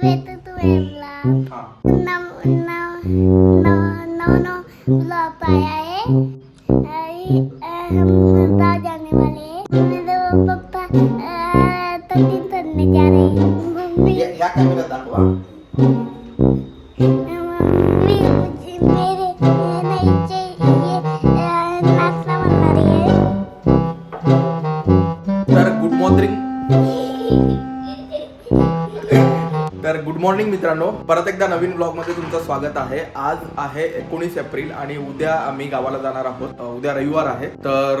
vê tudo. ब्लॉगमध्ये तुमचं स्वागत आहे. आज आहे एकोणीस एप्रिल आणि उद्या आम्ही गावाला जाणार आहोत. उद्या रविवार आहे. तर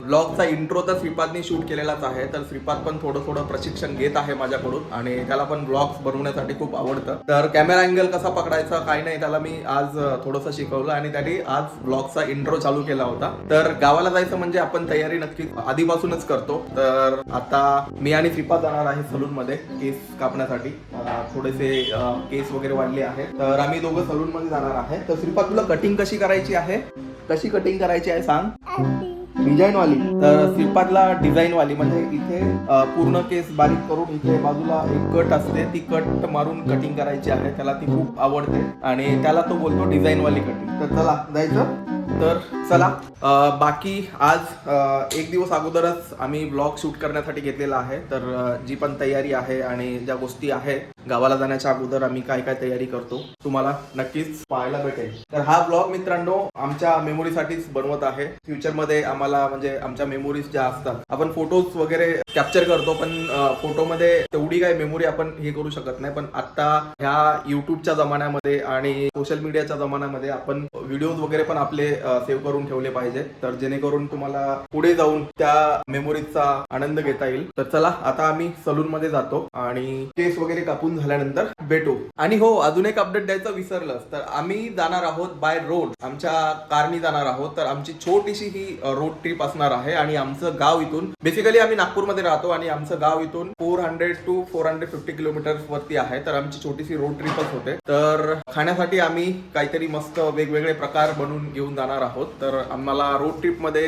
ब्लॉगचा इंट्रो तर श्रीपादनी शूट केलेलाच आहे. तर श्रीपाद पण थोडं थोडं प्रशिक्षण घेत आहे माझ्याकडून आणि त्याला पण ब्लॉग्स बनवण्यासाठी खूप आवडतं. तर कॅमेरा अँगल कसा पकडायचा काय नाही त्याला मी आज थोडंसं शिकवलं आणि त्याने आज ब्लॉगचा इंट्रो चालू केला होता. तर गावाला जायचं म्हणजे आपण तयारी नक्की आधीपासूनच करतो. तर आता मी आणि श्रीपाद जाणार आहे सलून मध्ये केस कापण्यासाठी. थोडेसे केस वगैरे वाढले आहेत. तर आम्ही दोघं सलून मध्ये जाणार आहे. तर श्रीपाद तुला कटिंग कशी करायची आहे? कशी कटिंग करायची आहे? सांग? डिझाईन वाली तर श्रीपादला डिझाईन वाली म्हणजे इथे पूर्ण केस बारीक करून इथे बाजूला एक कट असते. ती कट मारून कटिंग करायची आहे. त्याला ती खूप आवडते. आणि त्याला तो बोलतो डिझाईन वाली कटिंग तर चला जायचं? तर चला बाकी आज एक दिवस अगोदरच आम्ही ब्लॉग शूट करण्यासाठी घेतलेला आहे. तर जी पण तयारी आहे आणि ज्या गोष्टी आहे गावाला जाण्याच्या अगोदर आम्ही काय काय तयारी करतो तुम्हाला नक्कीच पाहायला भेटेल. तर हा ब्लॉग मित्रांनो आमच्या मेमोरीसाठीच बनवत आहे. फ्युचरमध्ये आम्हाला म्हणजे आमच्या मेमोरीज ज्या असतात आपण फोटोज वगैरे कॅप्चर करतो पण फोटोमध्ये तेवढी काही मेमोरी आपण हे करू शकत नाही. पण आता ह्या युट्यूबच्या जमान्यामध्ये आणि सोशल मीडियाच्या जमान्यामध्ये आपण व्हिडिओज वगैरे पण आपले सेव्ह करून ठेवले पाहिजे. तर जेणेकरून तुम्हाला पुढे जाऊन त्या मेमोरीजचा आनंद घेता येईल. तर चला आता आम्ही सलून मध्ये जातो आणि केस वगैरे कापून झाल्यानंतर भेटू. आणि हो अजून एक अपडेट द्यायचं विसरलं तर आम्ही जाणार आहोत बाय रोड आमच्या कारनी जाणार आहोत. तर आमची छोटीशी ही रोड ट्रिप असणार आहे आणि आमचं गाव इथून बेसिकली आम्ही नागपूरमध्ये राहतो आणि आमचं गाव इथून four hundred to four hundred fifty kilometre वरती आहे. तर आमची छोटीशी रोड ट्रिपच होते. तर खाण्यासाठी आम्ही काहीतरी मस्त वेगवेगळे प्रकार बनवून घेऊन जाणार आहोत. तर आम्हाला रोड ट्रिपमध्ये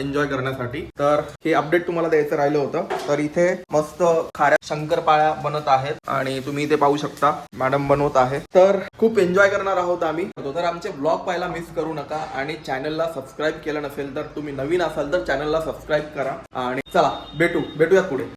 एन्जॉय करण्यासाठी. तर हे अपडेट तुम्हाला द्यायचं राहिलं होतं. तर इथे मस्त खाऱ्या शंकरपाळ्या बनत आहेत आणि तुम्ही इथे पाहू शकता. मॅडम बनवत आहे. तर खूप एन्जॉय करणार आहोत आम्ही. तर आमचे ब्लॉग पाहायला मिस करू नका आणि चॅनलला सबस्क्राईब केलं नसेल तर तुम्ही नवीन असाल तर चॅनलला सबस्क्राईब करा. आणि चला भेटू भेटूयात पुढे.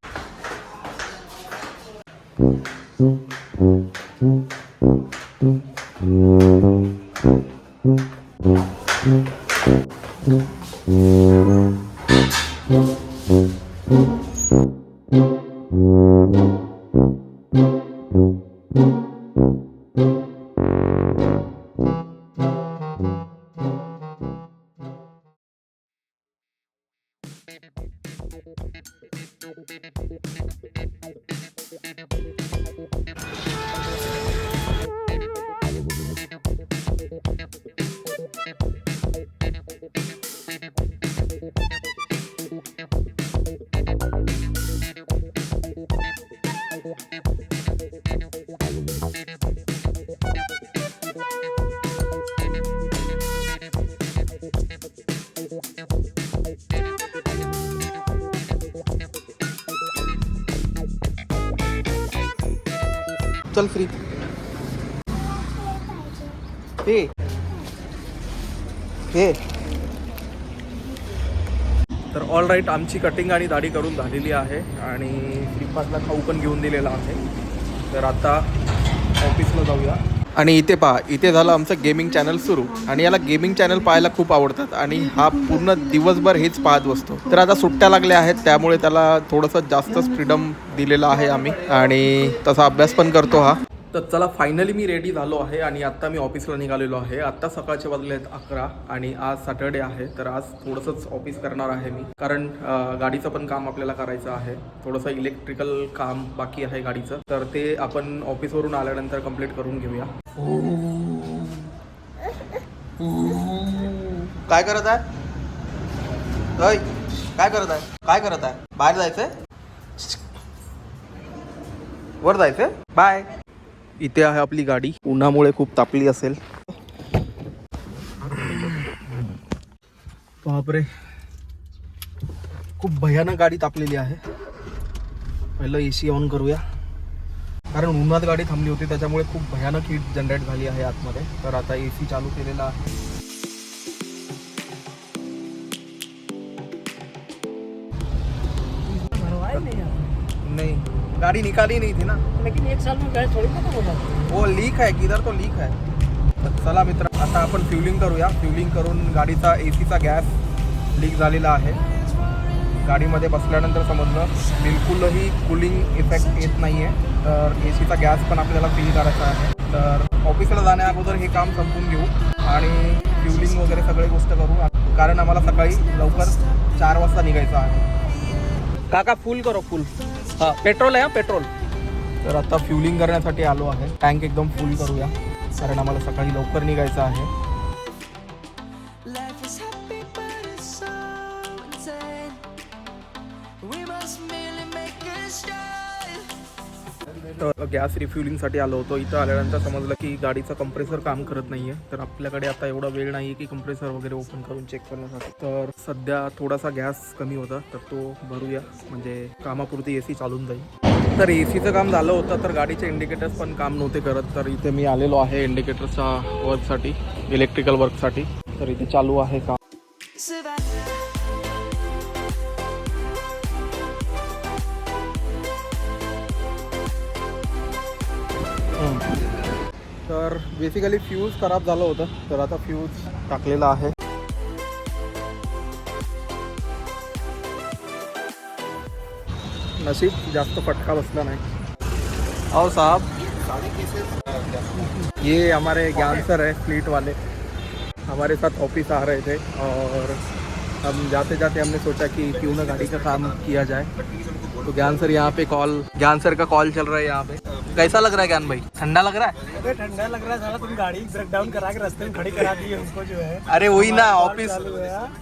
चल फ्री हे. हे. तर ऑल राईट आमची कटिंग आणि दाढी करून झालेली आहे आणि फ्लिपकार्टला खाऊ पण घेऊन दिलेला आहे. तर आता ऑफिसला जाऊया. आणि इथे पहा इथे झालं आमचं गेमिंग चॅनल सुरू. आणि याला गेमिंग चॅनल पाहायला खूप आवडतात. आणि हा पूर्ण दिवसभर हेच पाहत बसतो. तर आता सुट्ट्या लागल्या आहेत त्यामुळे त्याला थोडंसं जास्तच फ्रीडम दिलेलं आहे आम्ही. आणि तसा अभ्यास पण करतो हा. तर चला फायनली मी रेडी झालो आहे आणि आत्ता मी ऑफिसला निघालेलो आहे. आत्ता सकाळचे वाजले आहेत अकरा आणि आज सॅटर्डे आहे. तर आज थोडंसंच ऑफिस करणार आहे मी. कारण गाडीचं पण काम आपल्याला करायचं आहे. थोडंसं इलेक्ट्रिकल काम बाकी आहे गाडीचं. तर ते आपण ऑफिसवरून आल्यानंतर कंप्लीट करून घेऊया. काय करत आहे? काय करत आहे? काय करत आहे? बाहेर जायचंय? वर जायचंय? बाय. इथे आहे आपली गाडी. उन्हामुळे खूप तापली असेल. बापरे. खूप भयानक गाडी तापलेली आहे. पहिलं ए सी ऑन करूया. कारण उन्हात गाडी थांबली होती त्याच्यामुळे खूप भयानक हीट जनरेट झाली आहे आतमध्ये. तर आता ए सी चालू केलेला आहे. नहीं नहीं गाड़ी निकाली नहीं थी ना। लेकिन एक साल में गैस थोड़ी खत्म हो जाती है। वो लीक आहे किधर तो लीक आहे तर चला मित्र आता आपण फ्युलिंग करूया। फ्युलिंग करून गाडीचा ए सीचा गॅस लीक झालेला आहे. गाडीमध्ये बसल्यानंतर समजलं बिलकुलही कूलिंग इफेक्ट येत नाही आहे तर ए सीचा गॅस पण आपल्याला फिल करायचा आहे. तर ऑफिसला जाण्या अगोदर हे काम संपून घेऊ आणि फ्युलिंग वगैरे सगळे गोष्ट करू. कारण आम्हाला सकाळी लवकर चार वाजता निघायचं आहे. काका फुल करो फुल हां पेट्रोल आहे हा पेट्रोल तर आता फ्युलिंग करण्यासाठी आलो आहे टँक एकदम फुल करूया कारण आम्हाला सकाळी लवकर निघायचं आहे. We must merely make a start. तर गॅस रिफ्युलिंगसाठी आलो होतो. इथं आल्यानंतर समजलं की गाडीचं कंप्रेसर काम करत नाही आहे तर आपल्याकडे आता एवढा वेळ नाही आहे की कंप्रेसर वगैरे ओपन करून चेक करण्यासाठी. तर सध्या थोडासा गॅस कमी होता. तर तो भरूया. म्हणजे कामापुरती ए सी चालून जाईल. तर ए सीचं काम झालं होतं तर गाडीचे इंडिकेटर्स पण काम नव्हते करत. तर इथे मी आलेलो आहे इंडिकेटर्सच्या वर्कसाठी इलेक्ट्रिकल वर्कसाठी तर इथे चालू आहे काम. तर बेसिकली फ्यूज खराब झालं होतं. तर आता फ्यूज टाकलेला आहे. नशीब जास्त फटका बसला नाही. आओ साहब. ये हमारे ज्ञान सर है फ्लीट वाले. हमारे साथ ऑफ़िस आ रहे थे और हम जाते जाते हमने सोचा कि क्यों ना गाड़ी का काम किया जाए। तो ज्ञान सर यहाँ पे कॉल ज्ञान सर का कॉल चल रहा है यहाँ पे। कैसा लग रहा है ज्ञान भाई? ठंडा लग रहा है? ठंडा लग रहा है साला तुम गाड़ी ब्रेक डाउन करा के रास्ते में खड़ी करा दी है उसको जो है। अरे वही ना ऑफ़िस?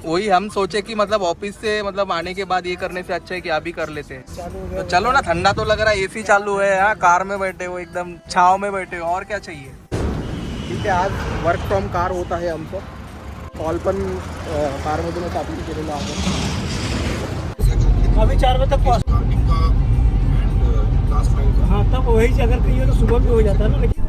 वही हम सोचे कि मतलब ऑफ़िस से मतलब आने के बाद ये करने से अच्छा है कि अभी कर लेते हैं। तो चलो ना ठंडा तो लग रहा है एसी चालू है हाँ कार में बैठे हो एकदम छाव में बैठे हो और क्या चाहिए? ठीक है आज वर्क फ्रॉम कार होता है हमको। कॉल पण कारमधूनच आपण केलेला आहे अभी चार बजे हाँ तब वही से अगर कहीं हो तो सुबह भी हो जाता है ना लेकिन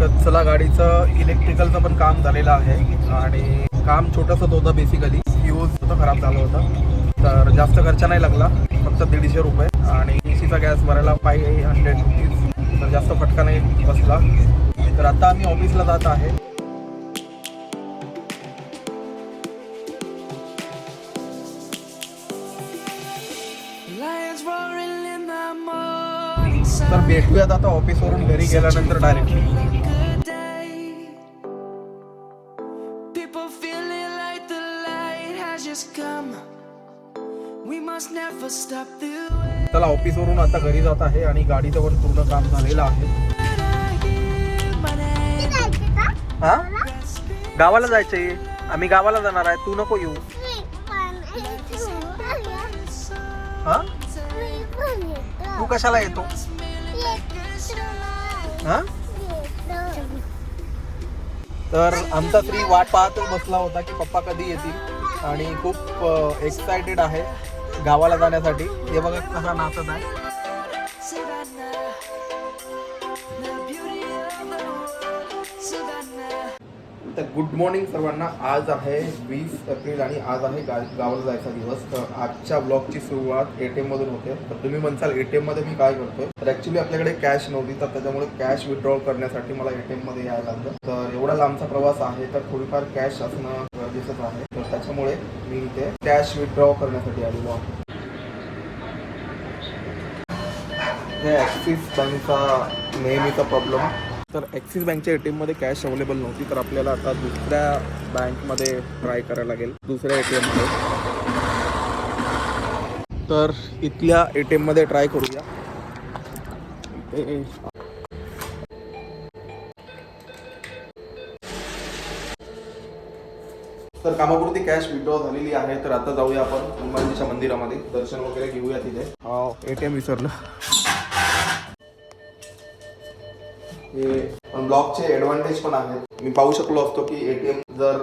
तर चला गाडीचं इलेक्ट्रिकलचं पण काम झालेलं आहे. आणि काम छोटंसंच होतं बेसिकली फ्यूज होतं खराब झालं होतं. तर जास्त खर्च नाही लागला फक्त दीडशे रुपये. आणि ए सीचा गॅस भरायला फाय हंड्रेड रुपीज तर जास्त फटका नाही बसला. तर आता आम्ही ऑफिसला जात आहे. भेटूयात आता ऑफिसवरून घरी गेल्यानंतर डायरेक्टली. चला ऑफिसवरून आता घरी जात आहे आणि गाडीचं पण पूर्ण काम झालेलं आहे हा गावाला जायचंय आम्ही गावाला जाणार आहे तू नको येऊ. हा. तू कशाला येतो. हा? तर आमचा श्री वाट पाहतच बसला होता की पप्पा कधी येतील आणि खूप एक्सायटेड आहे गावाला जाण्यासाठी. हे बघा कसा नाचत आहे. गुड मॉर्निंग सर्वांना. आज आहे वीस एप्रिल आणि आज आहे गा गावाला जायचा दिवस. तर आजच्या ब्लॉगची सुरुवात ए टी एममधून होते. तर तुम्ही म्हणसाल ए टी एममध्ये मी काय करतोय? तर ॲक्च्युली आपल्याकडे कॅश नव्हती तर त्याच्यामुळे कॅश विड्रॉ करण्यासाठी मला ए टी एममध्ये यायला लागलं. तर एवढा लांबचा प्रवास आहे तर थोडीफार कॅश असणं गरजेचंच आहे. तर त्याच्यामुळे मी इथे कॅश विड्रॉ करण्यासाठी आलेलो आहे. हे ॲक्सिस बँकचा नेहमीचा प्रॉब्लेम तर ॲक्सिस बँकच्या ए टी एममध्ये कॅश अवेलेबल नव्हती तर आपल्याला आता दुसऱ्या बँकमध्ये ट्राय करायला लागेल दुसऱ्या ए टी एममध्ये तर इथल्या ए टी एममध्ये ट्राय करूया तर कामापुरती कॅश विड्रॉ झालेली आहे तर आता जाऊया आपण हनुमानजीच्या मंदिरामध्ये दर्शन वगैरे घेऊया तिथे. ए टी एम विसरलं. हे ब्लॉकचे ॲडव्हान्टेज पण आहेत. मी पाहू शकलो असतो की ए टी एम जर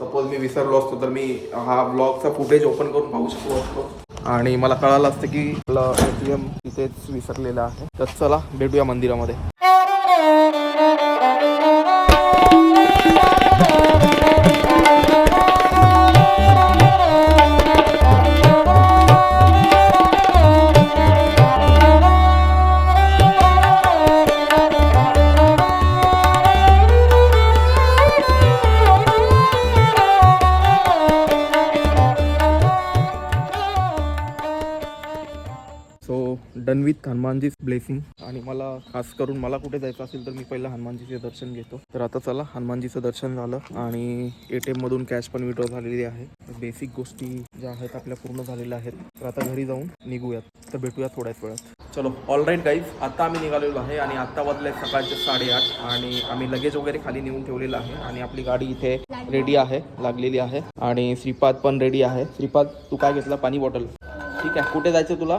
सपोज मी विसरलो असतो तर मी हा ब्लॉगचा फुटेज ओपन करून पाहू शकलो असतो. आणि मला कळालं असतं की आपलं ए टी एम तिथेच विसरलेलं आहे. तर चला भेटूया मंदिरामध्ये. डन विथ हनुमानजीच ब्लेसिंग आणि मला खास करून मला कुठे जायचं असेल तर मी पहिलं हनुमानजीचे दर्शन घेतो. तर आता चला हनुमानजीचं दर्शन झालं आणि ए टी एममधून कॅश पण विड्रॉ झालेली आहे. बेसिक गोष्टी ज्या आहेत आपल्या पूर्ण झालेल्या आहेत. तर आता घरी जाऊन निघूयात. तर भेटूया थोड्याच वेळात. चलो ऑल राईट गाईज आता आम्ही निघालेलो आहे आणि आता वाजले सकाळचे साडेआठ आणि आम्ही लगेज वगैरे खाली नेऊन ठेवलेलं आहे. आणि आपली गाडी इथे रेडी आहे लागलेली आहे. आणि श्रीपाद पण रेडी आहे. श्रीपाद तू काय घेतला? पाणी बॉटल ठीक आहे. कुठे जायचं तुला?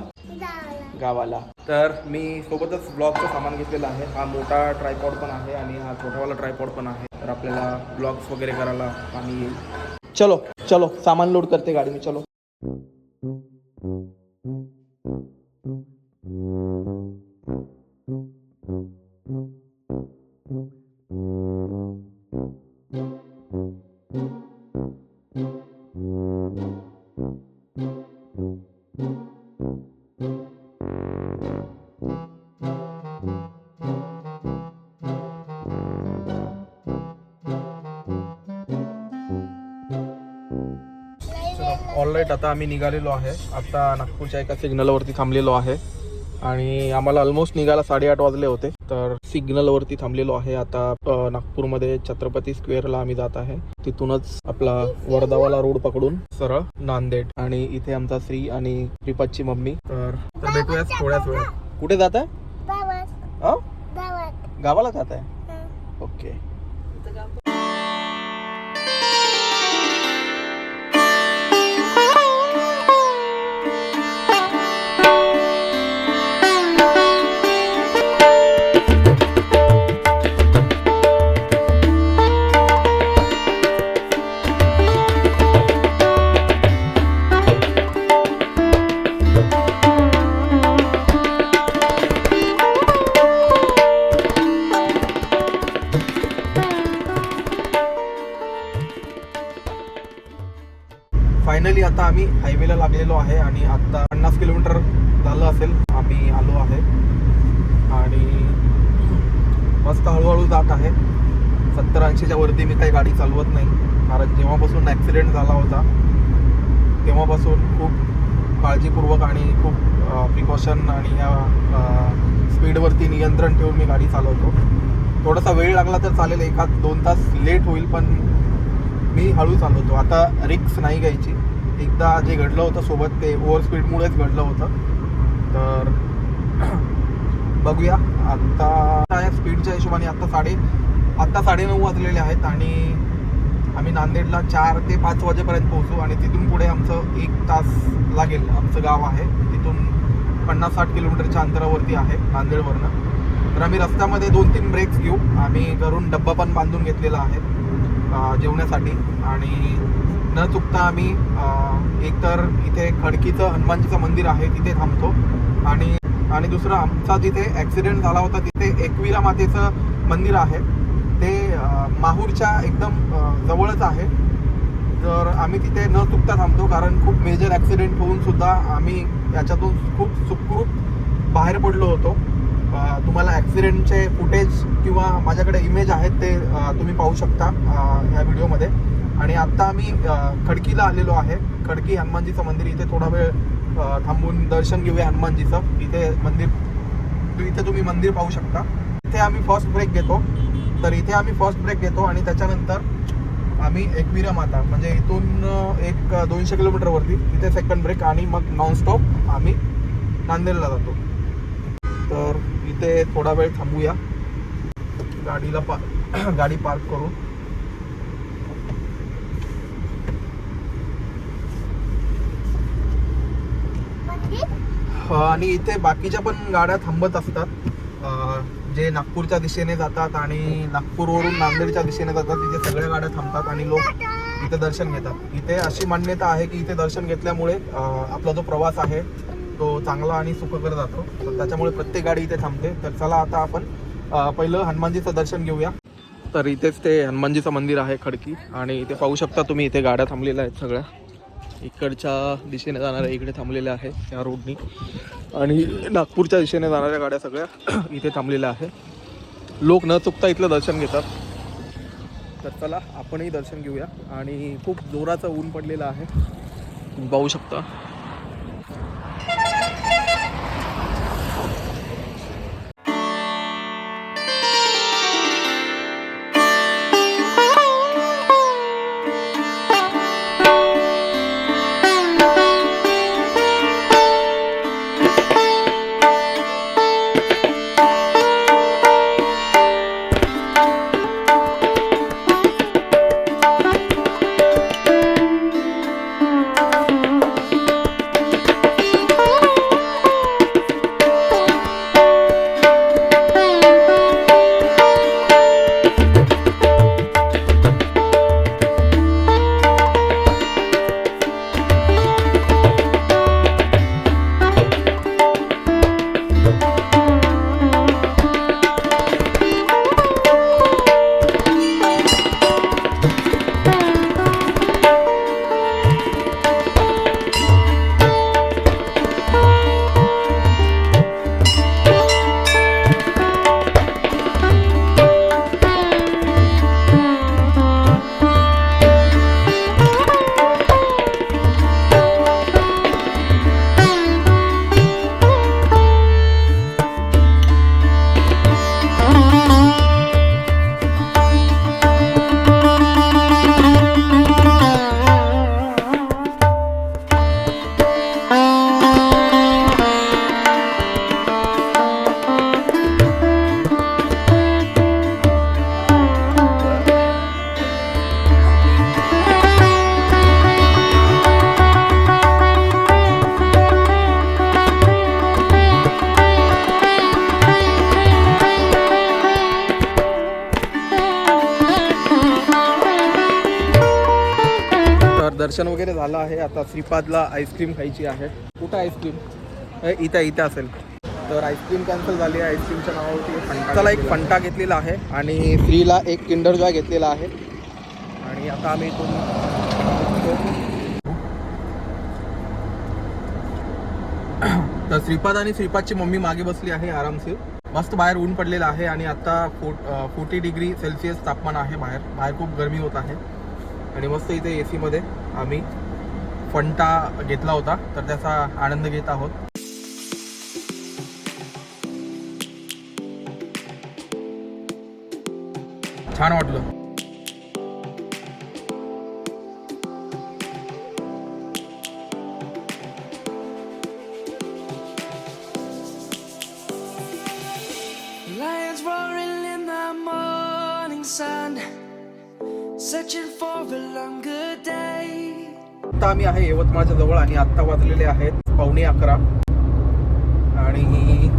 गावाला. तर मी सोबतच ब्लॉगचं सामान घेतलेलं आहे. हा मोठा ट्रायपॉड पण आहे आणि हा छोटावाला ट्रायपॉड पण आहे. तर आपल्याला ब्लॉग्स वगैरे करायला पाणी येईल. चलो चलो सामान लोड करते गाडी मी चलो. ऑल आता आम्ही निघालेलो आहे. आता नागपूरच्या एका सिग्नलवरती थांबलेलो आहे. आणि आम्हाला ऑलमोस्ट निघायला साडेआठ वाजले होते. तर सिग्नलवरती थांबलेलो आहे. आता नागपूरमध्ये छत्रपती स्क्वेअरला आम्ही जात आहे. तिथूनच आपला वर्धावाला रोड पकडून सरळ नांदेड आणि इथे आमचा श्री आणि श्रीपादची मम्मी. तर भेटूयाच थोड्याच वेळ कुठे जात आहे गावाला जात आहे. ओके. फायनली आता आम्ही हायवेला लागलेलो आहे आणि आता पन्नास किलोमीटर झालं असेल. आम्ही आलो आहे. आणि मस्त हळूहळू जात आहे. सत्तर ऐंशीच्या वरती मी काही गाडी चालवत नाही. कारण जेव्हापासून ॲक्सिडेंट झाला होता तेव्हापासून खूप काळजीपूर्वक आणि खूप प्रिकॉशन आणि या स्पीडवरती नियंत्रण ठेवून मी गाडी चालवतो. थोडासा वेळ लागला तर चालेल. एखाद दोन तास लेट होईल पण मी हळू चालवतो. आता रिक्स नाही घ्यायची. एकदा जे घडलं होतं सोबत ते ओव्हर स्पीडमुळेच घडलं होतं. तर बघूया. आत्ता या स्पीडच्या हिशोबाने आत्ता साडे आत्ता साडेनऊ वाजलेले आहेत आणि आम्ही नांदेडला चार ते पाच वाजेपर्यंत पोहोचू आणि तिथून पुढे आमचं एक तास लागेल. आमचं गाव आहे. तिथून पन्नास साठ किलोमीटरच्या अंतरावरती आहे नांदेडवरनं. तर आम्ही रस्त्यामध्ये दोन तीन ब्रेक्स घेऊ. आम्ही घरून डब्बा पण बांधून घेतलेला आहे जेवण्यासाठी. आणि न चुकता आम्ही एकतर इथे खडकीचं हनुमानजीचं मंदिर आहे तिथे थांबतो. आणि आणि दुसरं आमचा जिथे ॲक्सिडेंट झाला होता तिथे एकविरा मातेचं मंदिर आहे. ते माहूरच्या एकदम जवळच आहे. तर आम्ही तिथे न चुकता थांबतो कारण खूप मेजर ॲक्सिडेंट होऊन सुद्धा आम्ही याच्यातून खूप सुखरूप बाहेर पडलो होतो. तुम्हाला ॲक्सिडेंटचे फुटेज किंवा माझ्याकडे इमेज आहेत ते तुम्ही पाहू शकता ह्या व्हिडिओमध्ये आणि आत्ता आम्ही खडकीला आलेलो आहे. खडकी हनुमानजीचं मंदिर इथे थोडा वेळ थांबून दर्शन घेऊया हनुमानजीचं. इथे मंदिर इथे तुम्ही मंदिर पाहू शकता. इथे आम्ही फर्स्ट ब्रेक घेतो. तर इथे आम्ही फर्स्ट ब्रेक घेतो आणि त्याच्यानंतर आम्ही एकविरा माता म्हणजे इथून एक दोनशे किलोमीटरवरती तिथे सेकंड ब्रेक आणि मग नॉनस्टॉप आम्ही नांदेडला जातो. तर इथे थोडा वेळ थांबूया. गाडीला पा गाडी पार्क करून. आणि इथे बाकीच्या पण गाड्या थांबत असतात. जे नागपूरच्या दिशेने जातात आणि नागपूरवरून नांदेडच्या दिशेने जातात तिथे सगळ्या गाड्या थांबतात आणि लोक इथे दर्शन घेतात. इथे अशी मान्यता आहे की इथे दर्शन घेतल्यामुळे आपला जो प्रवास आहे तो चांगला आणि सुखकर जातो. तर त्याच्यामुळे प्रत्येक गाडी इथे थांबते. तर चला आता आपण पहिलं हनुमानजीचं दर्शन घेऊया. तर इथेच ते हनुमानजीचं मंदिर आहे खडकी. आणि इथे पाहू शकता तुम्ही इथे गाड्या थांबलेल्या आहेत सगळ्या. इकडच्या दिशेने जाणाऱ्या इकडे थांबलेल्या आहे या रोडनी आणि नागपूरच्या दिशेने जाणाऱ्या गाड्या सगळ्या इथे थांबलेल्या आहे लोक न चुकता इथलं दर्शन घेतात. तर चला आपणही दर्शन घेऊया. आणि खूप जोराचं ऊन पडलेलं आहे. तुम्ही पाहू शकता. झालं आहे. आता श्रीपादला आईस्क्रीम खायची आहे. कुठं आईस्क्रीम इथं इथं असेल. तर आईस्क्रीम कॅन्सल झाली आहे. आईस्क्रीमच्या नावावरती फंटा त्याला एक फंटा घेतलेला आहे. आणि फ्रीला एक किंडर जॉय घेतलेला आहे. आणि आता आम्ही इथून तर श्रीपाद आणि श्रीपादची मम्मी मागे बसली आहे आरामशीर. मस्त बाहेर ऊन पडलेलं आहे आणि आता फो फोर्टी डिग्री सेल्सिअस तापमान आहे बाहेर. बाहेर खूप गरमी होत आहे. आणि मस्त इथे ए सीमध्ये आम्ही फंटा घेतला होता तर त्याचा आनंद घेत आहोत. छान वाटलं. आहे यवतमाळच्या जवळ आणि आत्ता वाजलेले आहेत पावणे अकरा. आणि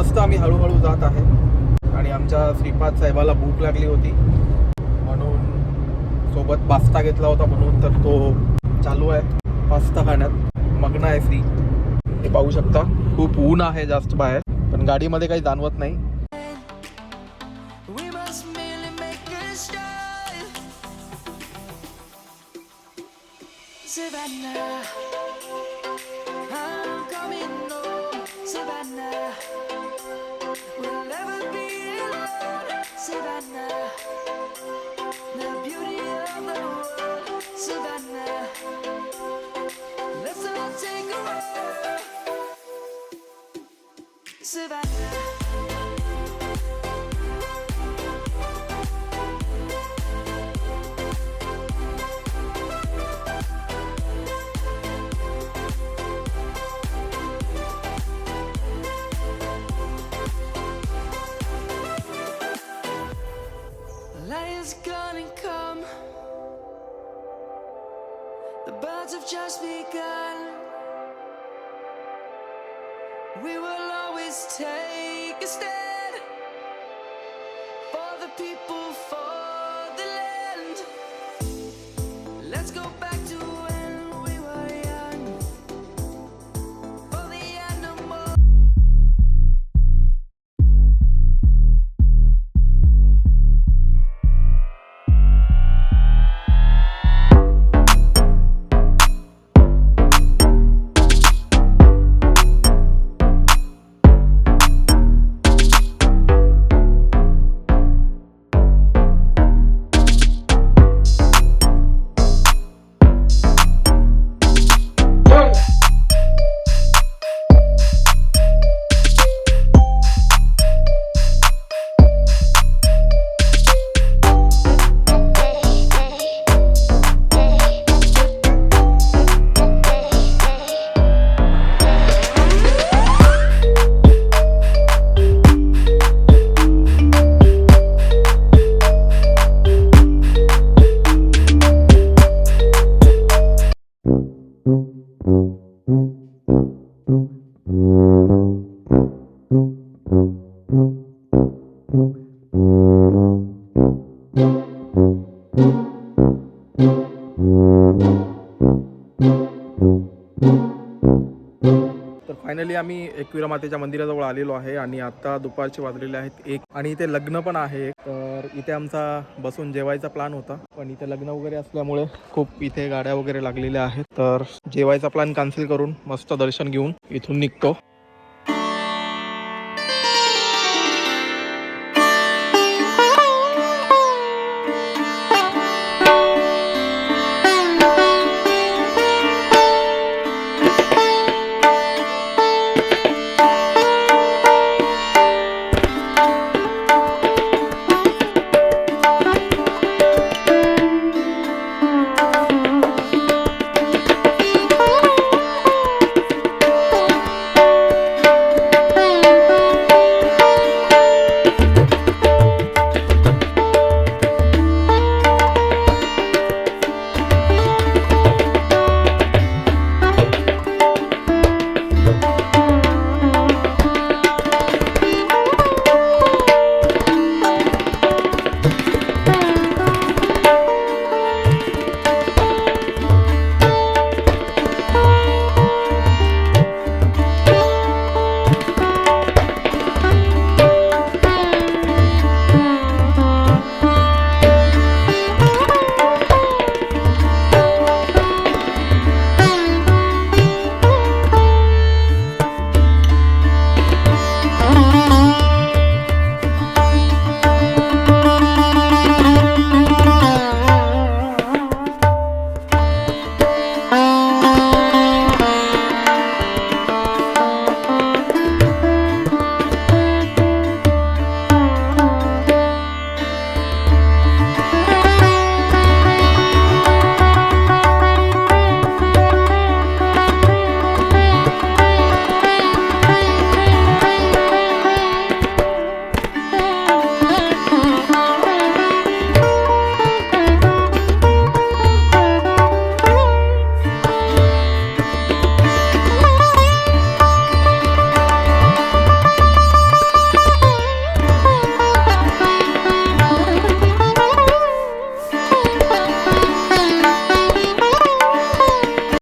मस्त आम्ही हळूहळू जात आहे. आणि आमच्या श्रीपाद साहेबाला भूक लागली होती. म्हणून सोबत पास्ता घेतला होता म्हणून तर तो चालू आहे पास्ता खाण्यात. मग्न आहे श्री. हे पाहू शकता खूप ऊन आहे जास्त बाहेर. पण गाडीमध्ये काही जाणवत नाही. Savannah, I'm coming home. Savannah, we'll never be alone. Savannah, the beauty of the world. Savannah, let's all take a ride. Savannah. Just begun. We will always take a stand आम्ही एकविरा मातेच्या मंदिराजवळ आलेलो आहे आणि आता दुपारचे वाजलेले आहेत एक. आणि इथे लग्न पण आहे तर इथे आमचा बसून जेवायचा प्लॅन होता. पण इथे लग्न वगैरे असल्यामुळे खूप इथे गाड्या वगैरे लागलेल्या आहेत. तर जेवायचा प्लॅन कॅन्सल करून मस्त दर्शन घेऊन इथून निघतो.